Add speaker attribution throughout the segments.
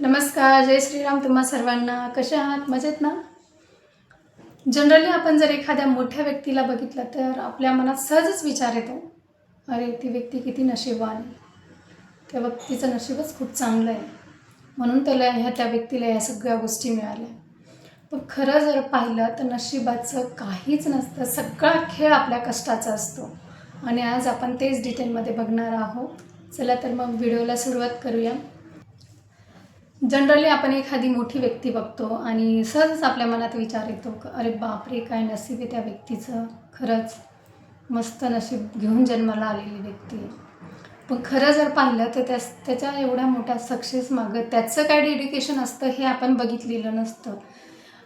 Speaker 1: नमस्कार जय श्रीराम तुम्हा सर्वांना. कसे आहात? मजेत ना? जनरली आपण जर एखाद्या मोठ्या व्यक्तीला बघितलं तर आपल्या मनात सहजच विचार येतो. अरे ती व्यक्ती किती नशीबवान त्या व्यक्तीचं नशीबच खूप चांगलं आहे. म्हणून त्याला ह्या त्या व्यक्तीला या सगळ्या गोष्टी मिळाल्या. पण खरं जर पाहिलं तर नशिबाचं काहीच नसतं. सगळा खेळ आपल्या कष्टाचा असतो. आणि आज आपण तेच डिटेलमध्ये बघणार आहोत. चला तर मग व्हिडिओला सुरुवात करूया. जनरली आपण एखादी मोठी व्यक्ती बघतो आणि सहजच आपल्या मनात विचार येतो अरे बापरे काय नसीब आहे त्या व्यक्तीचं. खरंच मस्त नशीब घेऊन जन्माला आलेली व्यक्ती. आहे पण खरं जर पाहिलं तर त्या त्याच्या एवढ्या मोठ्या सक्सेस मागं त्याचं काय डेडिकेशन असतं हे आपण बघितलेलं नसतं.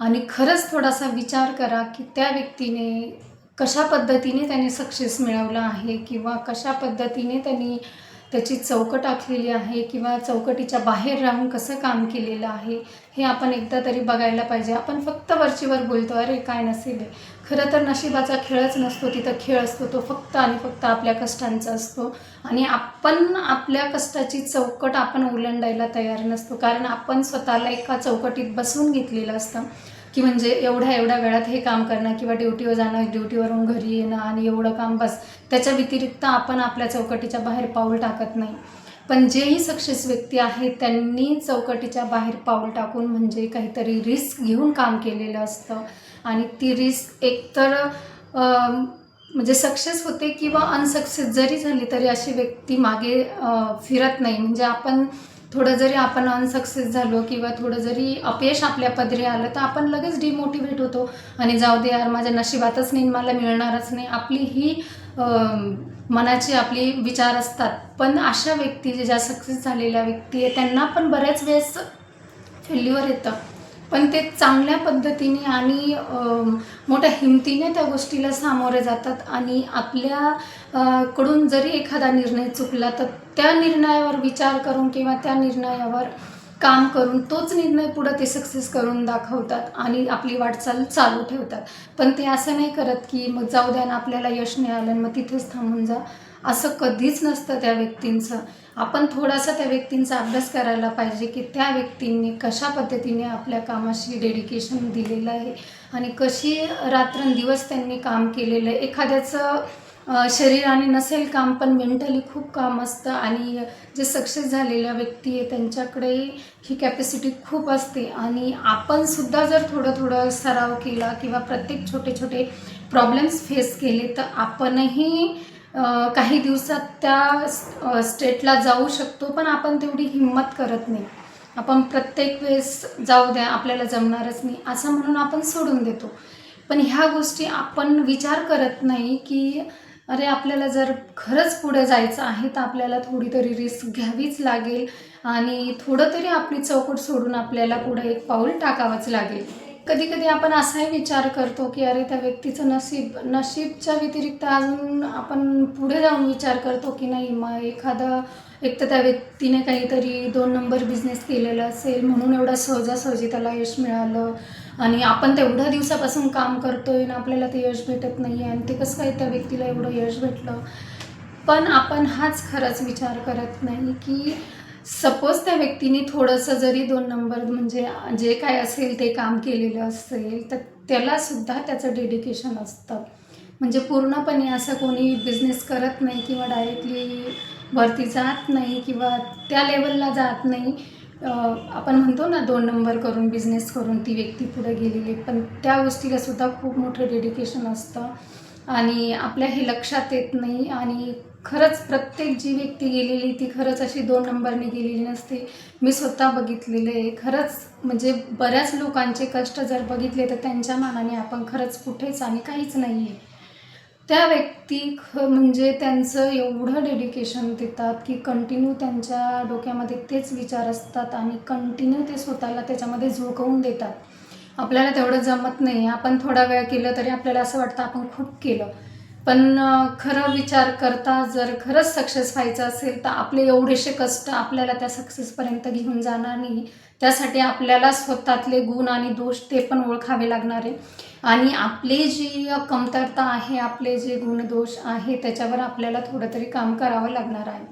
Speaker 1: आणि खरंच थोडासा विचार करा की त्या व्यक्तीने कशा पद्धतीने त्याने सक्सेस मिळवला आहे किंवा कशा पद्धतीने त्यांनी त्याची चौकट आखलेली आहे किंवा चौकटीच्या बाहेर राहून कसं काम केलेलं आहे हे आपण एकदा तरी बघायला पाहिजे. आपण फक्त वरचीवर बोलतो अरे काय नसीब आहे. खरं तर नशिबाचा खेळच नसतो तिथं खेळ असतो तो फक्त आणि फक्त आपल्या कष्टांचा असतो. आणि आपण आपल्या कष्टाची चौकट आपण ओलांडायला तयार नसतो कारण आपण स्वतःला एका चौकटीत बसवून घेतलेलं असतं. की म्हणजे एवढ्या एवढ्या वेळात हे काम करणं किंवा ड्युटीवर जाणं ड्युटीवरून घरी येणं आणि एवढं काम बस त्याच्या व्यतिरिक्त आपण आपल्या चौकटीच्या बाहेर पाऊल टाकत नाही. पण जेही सक्सेस व्यक्ती आहेत त्यांनी चौकटीच्या बाहेर पाऊल टाकून म्हणजे काहीतरी रिस्क घेऊन काम केलेलं असतं. आणि ती रिस्क एकतर म्हणजे सक्सेस होते किंवा अनसक्सेस जरी झाली तरी अशी व्यक्ती मागे फिरत नाही. म्हणजे आपण थोडं जरी आपण अनसक्सेस झालो किंवा थोडं जरी अपयश आपल्या पदरी आलं तर आपण लगेच डिमोटिवेट होतो. आणि जाऊ दे यार माझ्या नशिबातच नाही मला मिळणारच नाही. आपली ही मनाची आपली विचार असतात. पण अशा व्यक्ती जे ज्या सक्सेस झालेल्या व्यक्ती आहे त्यांना पण बऱ्याच वेळेस फेल्युअर येतं. पण ते चांगल्या पद्धतीने आणि मोठ्या हिमतीने त्या गोष्टीला सामोरे जातात आणि आपल्या कडून जरी एखादा निर्णय चुकला तर त्या निर्णयावर विचार करून किंवा त्या निर्णयावर काम करून तोच निर्णय पुढं ते सक्सेस करून दाखवतात आणि आपली वाटचाल चालू ठेवतात. पण ते असं नाही करत की मग जाऊ द्या ना आपल्याला यश नाही आलं मग तिथेच थांबून जा. असं कधीच नसतं त्या व्यक्तींचं. आपण थोडासा त्या व्यक्तींचा अभ्यास करायला पाहिजे की त्या व्यक्तींनी कशा पद्धतीने आपल्या कामाशी डेडिकेशन दिलेलं आहे आणि कशी रात्रंदिवस त्यांनी काम केलेलं आहे. एखाद्याचं शरीराने नसेल काम पण मेंटली खूप काम असतं आणि जे सक्सेस झालेल्या व्यक्ती आहे त्यांच्याकडे ही कॅपॅसिटी खूप असते. आणि आपणसुद्धा जर थोडं थोडं सराव केला किंवा प्रत्येक छोटे छोटे प्रॉब्लेम्स फेस केले तर आपणही काही दिवसात त्या स्टेटला जाऊ शकतो पण आपण तेवढी हिंमत करत नाही. आपण प्रत्येक वेळेस जाऊ द्या आपल्याला जमणारच नाही असं म्हणून आपण सोडून देतो. पण ह्या गोष्टी आपण विचार करत नाही की अरे आपल्याला जर खरंच पुढे जायचं आहे तर आपल्याला थोडी तरी रिस्क घ्यावीच लागेल आणि थोडं तरी आपली चौकट सोडून आपल्याला पुढे एक पाऊल टाकावंच लागेल. कधी कधी आपण असाही विचार करतो की अरे त्या व्यक्तीचं नशीब नशीबच्या व्यतिरिक्त अजून आपण पुढे जाऊन विचार करतो की नाही मग एखादं एक तर त्या व्यक्तीने काहीतरी दोन नंबर बिझनेस केलेला असेल म्हणून एवढा सहजासहजी त्याला यश मिळालं. आणि आपण तेवढ्या दिवसापासून काम करतोय आणि आपल्याला ते यश भेटत नाही आहे आणि ते कसं काय त्या व्यक्तीला एवढं यश भेटलं. पण आपण हाच खरंच विचार करत नाही की सपोज त्या व्यक्तीने थोडंसं जरी दोन नंबर म्हणजे जे काय असेल ते काम केलेलं असेल तर त्यालासुद्धा त्याचं डेडिकेशन असतं म्हणजे पूर्णपणे असं कोणी बिझनेस करत नाही किंवा डायरेक्टली वरती जात नाही किंवा त्या लेवलला जात नाही आपण म्हणतो ना दोन नंबर करून बिझनेस करून ती व्यक्ती पुढे गेलेली आहे. पण त्या गोष्टीला सुद्धा खूप मोठं डेडिकेशन असतं आणि आपल्या हे लक्षात येत नाही आणि खरंच प्रत्येक जी व्यक्ती गेलेली ती खरंच अशी दोन नंबरने गेलेली नसते. मी स्वतः बघितलेलं आहे. खरंच म्हणजे बऱ्याच लोकांचे कष्ट जर बघितले तर त्यांच्या मानाने आपण खरंच कुठेच आणि काहीच नाही आहे त्या व्यक्ती ख म्हणजे त्यांचं एवढं डेडिकेशन देतात की कंटिन्यू त्यांच्या डोक्यामध्ये तेच विचार असतात आणि कंटिन्यू ते स्वतःला त्याच्यामध्ये झोकवून देतात. आपल्याला तेवढं जमत नाही. आपण थोडा वेळ केलं तरी आपल्याला असं वाटतं आपण खूप केलं. पण खरं विचार करता जर खरंच सक्सेस व्हायचं असेल तर आपले एवढेसे कष्ट आपल्याला त्या सक्सेसपर्यंत घेऊन जाणार नाही. त्यासाठी आपल्याला स्वतःतले गुण आणि दोष ते पण ओळखावे लागणार आहे. आणि आपली जी कमतरता आहे आपले जे गुणदोष आहे त्याच्यावर आपल्याला थोडं तरी काम करावं लागणार आहे.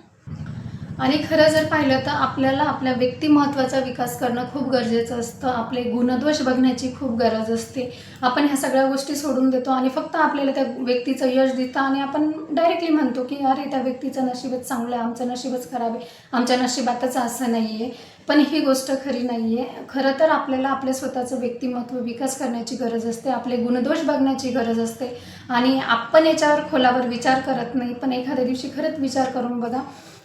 Speaker 1: आणि खरं जर पाहिलं तर आपल्याला आपल्या व्यक्तिमत्वाचा विकास करणं खूप गरजेचं असतं. आपले गुणदोष बघण्याची खूप गरज असते. आपण ह्या सगळ्या गोष्टी सोडून देतो आणि फक्त आपल्याला त्या व्यक्तीचं यश देतं आणि आपण डायरेक्टली म्हणतो की अरे त्या व्यक्तीचं नशीबच चांगलं आहे आमचं नशीबच खराब आहे आमच्या नशिबातच असं नाही आहे पण ही गोष्ट खरी नाही आहे खरं तर आपल्याला आपल्या स्वतःचं व्यक्तिमत्व विकास करण्याची गरज असते आपले गुणदोष बघण्याची गरज असते आणि आपण याच्यावर खोलावर विचार करत नाही. पण एखाद्या दिवशी खरंच विचार करून बघा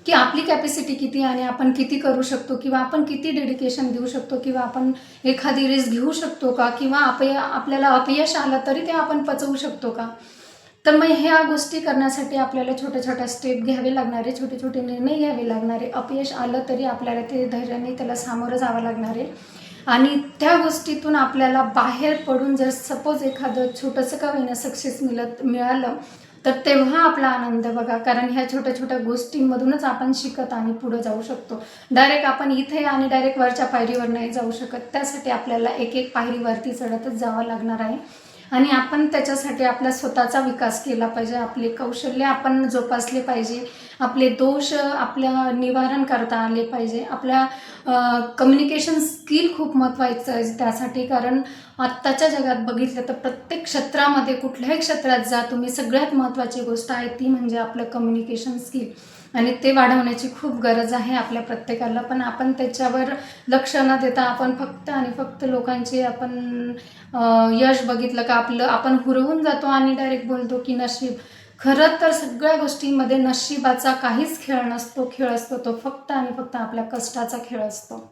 Speaker 1: की आपली कॅपॅसिटी किती आणि आपण किती करू शकतो किंवा आपण किती डेडिकेशन देऊ शकतो किंवा आपण एखादी रिस्क घेऊ शकतो का किंवा अपय आपल्याला अपयश आलं तरी ते आपण पचवू शकतो का? तर मग ह्या गोष्टी करण्यासाठी आपल्याला छोट्या छोट्या स्टेप घ्यावे लागणारे छोटे छोटे निर्णय घ्यावे लागणारे. अपयश आलं तरी आपल्याला ते धैर्याने त्याला सामोरं जावं लागणार. आहे आणि त्या गोष्टीतून आपल्याला बाहेर पडून जर सपोज एखादं छोटंसं का होईना सक्सेस मिळत मिळालं तर तेव्हा आपला आनंद बघा. कारण ह्या छोट्या छोट्या गोष्टींमधूनच आपण शिकत आणि पुढं जाऊ शकतो. डायरेक्ट आपण इथे आणि डायरेक्ट वरच्या पायरीवर नाही जाऊ शकत. त्यासाठी आपल्याला एक एक पायरीवरती चढतच जावं लागणार आहे. आणि आपण त्याच्यासाठी आपला स्वतःचा विकास केला पाहिजे आपले कौशल्य आपण जोपासले पाहिजे आपले दोष आपल्या निवारण करता आले पाहिजे आपल्या कम्युनिकेशन स्किल खूप महत्त्वाचं आहे त्यासाठी कारण आत्ताच्या जगात बघितलं तर प्रत्येक क्षेत्रामध्ये कुठल्याही क्षेत्रात जा तुम्ही सगळ्यात महत्त्वाची गोष्ट आहे ती म्हणजे आपलं कम्युनिकेशन स्किल आणि ते वाढवण्याची खूप गरज आहे आपल्या प्रत्येकाला पण आपण त्याच्यावर लक्ष न देता आपण फक्त आणि फक्त लोकांचे आपण यश बघितलं का आपलं आपण हुरवून जातो आणि डायरेक्ट बोलतो की नशीब. खरं तर सगळ्या गोष्टींमध्ये नशिबाचा काहीच खेळ नसतो खेळ असतो तो फक्त आणि फक्त आपल्या कष्टाचा खेळ असतो.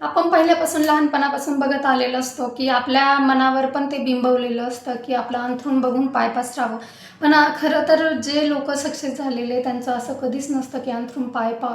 Speaker 1: आपण पहिल्यापासून लहानपणापासून बघत आलेलो असतो की आपल्या मनावर पण ते बिंबवलेलं असतं की आपलं अंथरूण बघून पाय पसरावं. पण खरं तर जे लोक सक्सेस झालेले त्यांचं असं कधीच नसतं की अंथरूण पाय पा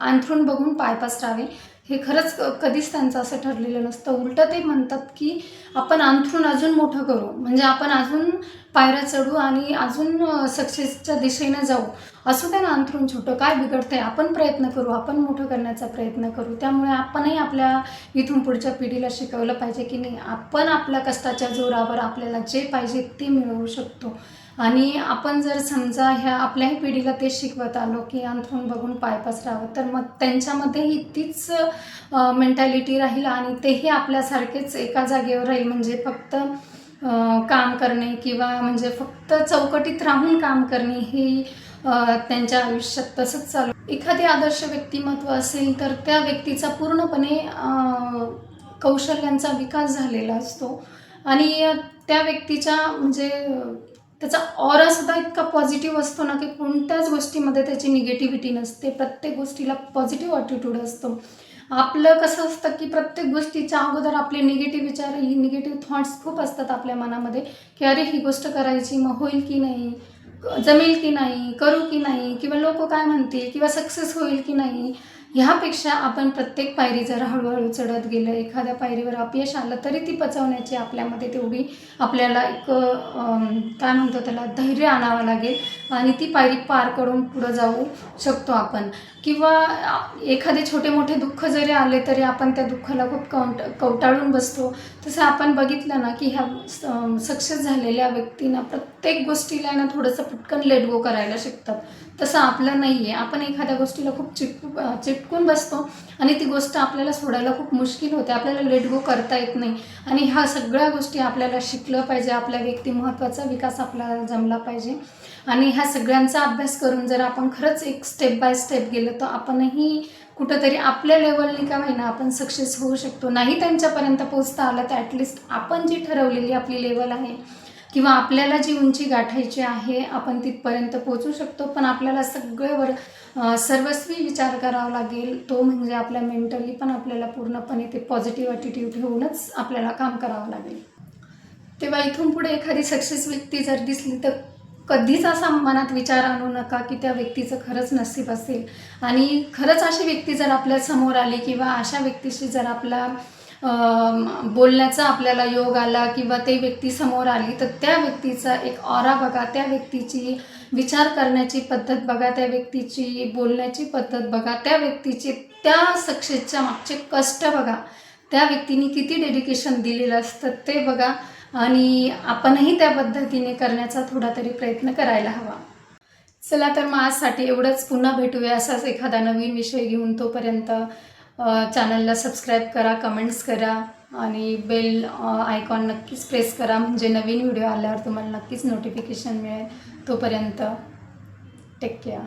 Speaker 1: अंथरूण बघून पाय पसरावे. हे खरंच कधीच त्यांचं असं ठरलेलं नसतं. उलटं ते म्हणतात की आपण अंथरूण अजून मोठं करू. म्हणजे आपण अजून पायऱ्या चढू आणि अजून सक्सेसच्या दिशेनं जाऊ. असं द्या ना अंथरूण छोटं. काय बिघडतंय? आपण प्रयत्न करू. आपण मोठं करण्याचा प्रयत्न करू. त्यामुळे आपणही आपल्या इथून पुढच्या पिढीला शिकवलं पाहिजे की नाही आपण आपल्या कष्टाच्या जोरावर आपल्याला जे पाहिजे ते मिळवू शकतो. आणि आपण जर समजा ह्या आपल्याही पिढीला ते शिकवत आलो की अंथरून बघून पाय पसरावं तर मग त्यांच्यामध्येही तीच मेंटॅलिटी राहील आणि तेही आपल्यासारखेच एका जागेवर राहील. म्हणजे फक्त काम करणे किंवा म्हणजे फक्त चौकटीत राहून काम करणे हे त्यांच्या आयुष्यात तसंच चालू. एखादे आदर्श व्यक्तिमत्व असेल तर त्या व्यक्तीचा पूर्णपणे कौशल्यांचा विकास झालेला असतो. आणि त्या व्यक्तीच्या म्हणजे त्याचा ऑरा सुद्धा इतका पॉझिटिव्ह असतो ना की कोणत्याच गोष्टीमध्ये त्याची निगेटिव्हिटी नसते. प्रत्येक गोष्टीला पॉझिटिव्ह ॲटिट्यूड असतो. आपलं कसं असतं की प्रत्येक गोष्टीच्या अगोदर आपले निगेटिव्ह विचार ही निगेटिव्ह थॉट्स खूप असतात आपल्या मनामध्ये की अरे ही गोष्ट करायची मग होईल की नाही? जमेल की नाही? करू की नाही? किंवा लोक काय म्हणतील? किंवा सक्सेस होईल की नाही? ह्यापेक्षा आपण प्रत्येक पायरी जर हळूहळू चढत गेलं एखाद्या पायरीवर अपयश आलं तरी ती पचवण्याची आपल्यामध्ये तेवढी आपल्याला एक काय म्हणतो त्याला धैर्य आणावं लागेल आणि ती पायरी पार करून पुढं जाऊ शकतो आपण. किंवा एखादे छोटे मोठे दुःख जरी आले तरी आपण त्या दुःखाला खूप कौंट कवटाळून बसतो. तसं आपण बघितलं ना की ह्या सक्सेस झालेल्या व्यक्तींना प्रत्येक प्रत्येक गोष्टीला आहे ना थोडंसं पटकन लेट गो करायला शिकतात. तसं आपलं नाही आहे आपण एखाद्या गोष्टीला खूप चिटकू चिटकून बसतो आणि ती गोष्ट आपल्याला सोडायला खूप मुश्किल होते. आपल्याला लेट गो करता येत नाही. आणि ह्या सगळ्या गोष्टी आपल्याला शिकलं पाहिजे. आपल्या व्यक्तिमत्वाचा विकास आपल्याला जमला पाहिजे. आणि ह्या सगळ्यांचा अभ्यास करून जर आपण खरंच एक स्टेप बाय स्टेप गेलं तर आपणही कुठंतरी आपल्या लेवलने का होईना आपण सक्सेस होऊ शकतो. नाही त्यांच्यापर्यंत पोचता आलं तर ॲटलिस्ट आपण जी ठरवलेली आपली लेवल आहे किंवा आपल्याला जी उंची गाठायची आहे आपण तिथपर्यंत पोचू शकतो पण आपल्याला सगळ्यावर सर्वस्वी विचार करावा लागेल. तो म्हणजे आपल्या मेंटली पण आपल्याला पूर्णपणे ते पॉझिटिव्ह ॲटिट्यूड ठेवूनच आपल्याला काम करावं लागेल. तेव्हा इथून पुढे एखादी सक्सेस व्यक्ती जर दिसली तर कधीच असा मनात विचार आणू नका की त्या व्यक्तीचं खरंच नसीब असेल. आणि खरंच अशी व्यक्ती जर आपल्यासमोर आली किंवा अशा व्यक्तीशी जर आपला बोलण्याचा आपल्याला योग आला किंवा ते व्यक्ती समोर आली तर त्या व्यक्तीचा एक ऑरा बघा त्या व्यक्तीची विचार करण्याची पद्धत बघा त्या व्यक्तीची बोलण्याची पद्धत बघा त्या व्यक्तीचे त्या सक्सेसच्या मागचे कष्ट बघा. त्या व्यक्तीने किती डेडिकेशन दिलेलं असतं ते बघा आणि आपणही त्या पद्धतीने करण्याचा थोडा तरी प्रयत्न करायला हवा. चला तर मग आजसाठी एवढंच. पुन्हा भेटूया असाच एखादा नवीन विषय घेऊन तोपर्यंत. चॅनलला सबस्क्राईब करा कमेंट्स करा आणि बेल आयकॉन नक्कीच प्रेस करा. म्हणजे नवीन व्हिडिओ आल्यावर तुम्हाला नक्कीच नोटिफिकेशन मिळेल. तोपर्यंत टेक केअर